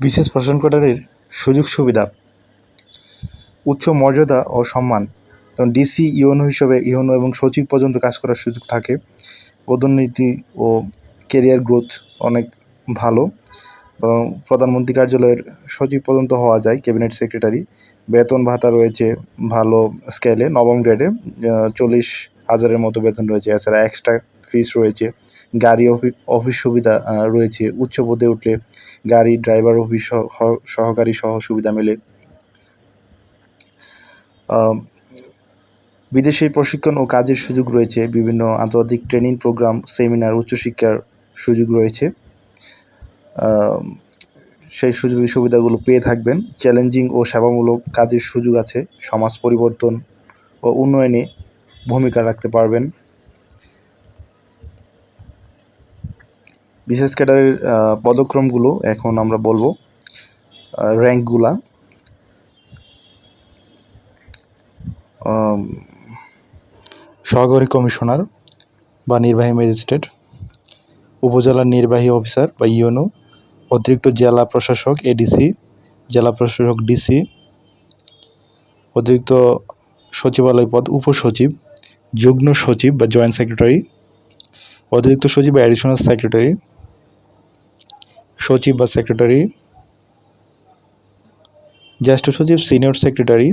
বিশেষ প্রশাসন কোটারির সুযোগ সুবিধা, উচ্চ মর্যাদা ও সম্মান। যেমন ডিসি ইউএনও হিসেবে ইউএনও এবং সচিব পর্যন্ত কাজ করার সুযোগ থাকে। পদোন্নতি ও কেরিয়ার গ্রোথ অনেক ভালো। এবং প্রধানমন্ত্রী কার্যালয়ের সচিব পর্যন্ত হওয়া যায় ক্যাবিনেট সেক্রেটারি বেতন ভাতা রয়েছে ভালো স্কেলে নবম গ্রেডে চল্লিশ হাজারের মতো বেতন রয়েছে। এছাড়া এক্সট্রা ফিস রয়েছে, গাড়ি অফি অফিস সুবিধা রয়েছে, উচ্চ পদে উঠলে গাড়ি ড্রাইভার অফিস সহকারী সহ সুবিধা মেলে। বিদেশে প্রশিক্ষণ ও কাজের সুযোগ রয়েছে, বিভিন্ন আন্তর্জাতিক ট্রেনিং প্রোগ্রাম সেমিনার উচ্চশিক্ষার সুযোগ রয়েছে। সেই সুযোগ সুবিধাগুলো পেয়ে থাকবেন। চ্যালেঞ্জিং ও সেবামূলক কাজের সুযোগ আছে, সমাজ পরিবর্তন ও উন্নয়নে ভূমিকা রাখতে পারবেন। বিশেষ ক্যাডারের পদক্রমগুলো এখন আমরা বলব র্যাঙ্কগুলা। সহকারী কমিশনার বা নির্বাহী ম্যাজিস্ট্রেট, উপজেলা নির্বাহী অফিসার বা ইউএনও, অতিরিক্ত জেলা প্রশাসক, এডিসি, জেলা প্রশাসক, ডিসি, অতিরিক্ত সচিবালয় পদ, উপসচিব, যুগ্ম সচিব বা জয়েন্ট সেক্রেটারি, অতিরিক্ত সচিব বা অ্যাডিশনাল সেক্রেটারি সচিব বা সেক্রেটারি জ্যেষ্ঠ সচিব সিনিয়র সেক্রেটারি